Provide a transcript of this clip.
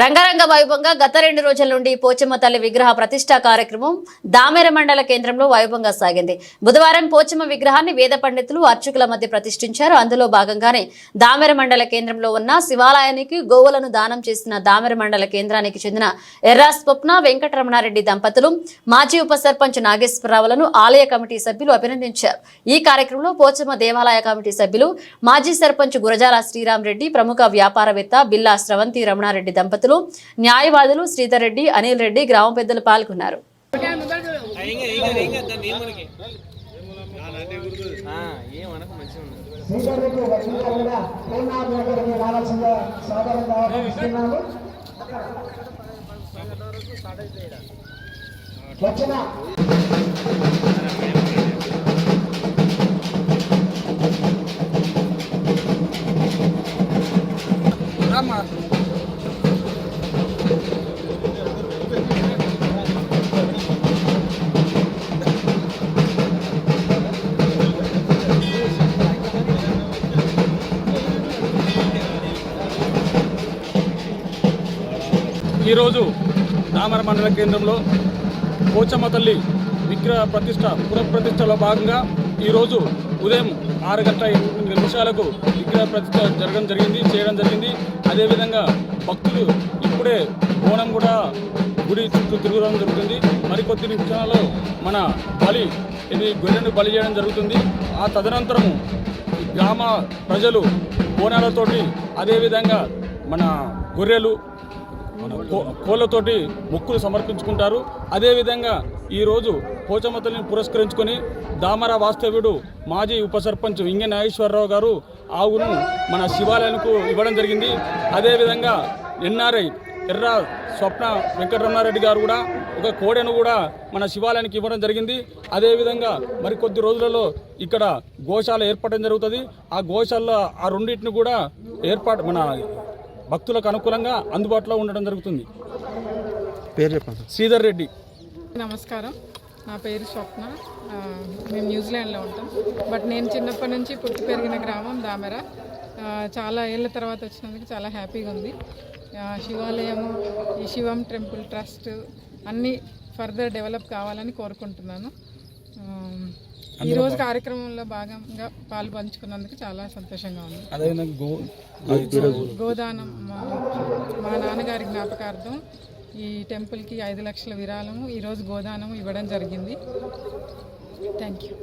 రంగరంగ వైభవంగా గత రెండు రోజుల నుండి పోచమ్మ తల్లి విగ్రహ ప్రతిష్టా కార్యక్రమం దామెర మండల కేంద్రంలో వైభవంగా సాగింది. బుధవారం పోచమ్మ విగ్రహాన్ని వేద పండితులు అర్చకుల మధ్య ప్రతిష్ఠించారు. అందులో భాగంగానే దామెర మండల కేంద్రంలో ఉన్న శివాలయానికి గోవులను దానం చేసిన దామెర మండల కేంద్రానికి చెందిన ఎర్రా స్వప్న వెంకటరమణారెడ్డి దంపతులు మాజీ ఉప సర్పంచ్ నాగేశ్వరరావులను ఆలయ కమిటీ సభ్యులు అభినందించారు. ఈ కార్యక్రమంలో పోచమ్మ దేవాలయ కమిటీ సభ్యులు మాజీ సర్పంచ్ గురజాల శ్రీరామ్ రెడ్డి ప్రముఖ వ్యాపారవేత్త బిల్లా స్రవంతి రమణారెడ్డి దంపతులు న్యాయవాదులు శ్రీధర్ రెడ్డి అనిల్ రెడ్డి గ్రామ పెద్దలు పాల్గొన్నారు. వచ్చిన ఈరోజు దామర మండల కేంద్రంలో పోచమ్మ తల్లి విగ్రహ ప్రతిష్ట పునఃప్రతిష్టలో భాగంగా ఈరోజు ఉదయం ఆరు గంటల నిమిషాలకు విగ్రహ ప్రతిష్ట జరగడం జరిగింది చేయడం జరిగింది. అదేవిధంగా భక్తులు ఇప్పుడే బోనం కూడా గుడి చుట్టూ తిరగడం జరుగుతుంది. మరికొద్ది నిమిషాలలో మన బలి ఇది గొర్రెను బలి చేయడం జరుగుతుంది. ఆ తదనంతరము గ్రామ ప్రజలు బోనాలతోటి అదేవిధంగా మన గొర్రెలు కోళ్ళతోటి మొక్కులు సమర్పించుకుంటారు. అదేవిధంగా ఈరోజు పోచమ్మ తల్లిని పురస్కరించుకొని దామర వాస్తవ్యుడు మాజీ ఉప సర్పంచ్ ఇంగ నాగేశ్వరరావు గారు ఆవును మన శివాలయానికి ఇవ్వడం జరిగింది. అదేవిధంగా ఎన్ఆర్ఐ ఎర్ర స్వప్న వెంకటరమణారెడ్డి గారు కూడా ఒక కోడెను కూడా మన శివాలయానికి ఇవ్వడం జరిగింది. అదేవిధంగా మరికొద్ది రోజులలో ఇక్కడ గోశాల ఏర్పడడం జరుగుతుంది. ఆ గోశాల ఆ రెండింటిని కూడా ఏర్పాటు మన భక్తులకు అనుకూలంగా అందుబాటులో ఉండడం జరుగుతుంది. పేరు చెప్పండి శ్రీధర్ రెడ్డి. నమస్కారం. నా పేరు స్వప్న. మేము న్యూజిలాండ్లో ఉంటాం. బట్ నేను చిన్నప్పటి నుంచి పుట్టి పెరిగిన గ్రామం దామెర. చాలా ఏళ్ళ తర్వాత వచ్చినందుకు చాలా హ్యాపీగా ఉంది. శివాలయము ఈ శివం టెంపుల్ ట్రస్ట్ అన్నీ ఫర్దర్ డెవలప్ కావాలని కోరుకుంటున్నాను. ఆ, ఈరోజు కార్యక్రమంలో భాగంగా పాలు పంచుకున్నందుకు చాలా సంతోషంగా ఉంది. గోదానం మా మా నాన్నగారి జ్ఞాపకార్థం ఈ టెంపుల్కి ఐదు లక్షల విరాళము ఈరోజు గోదానం ఇవ్వడం జరిగింది. Thank you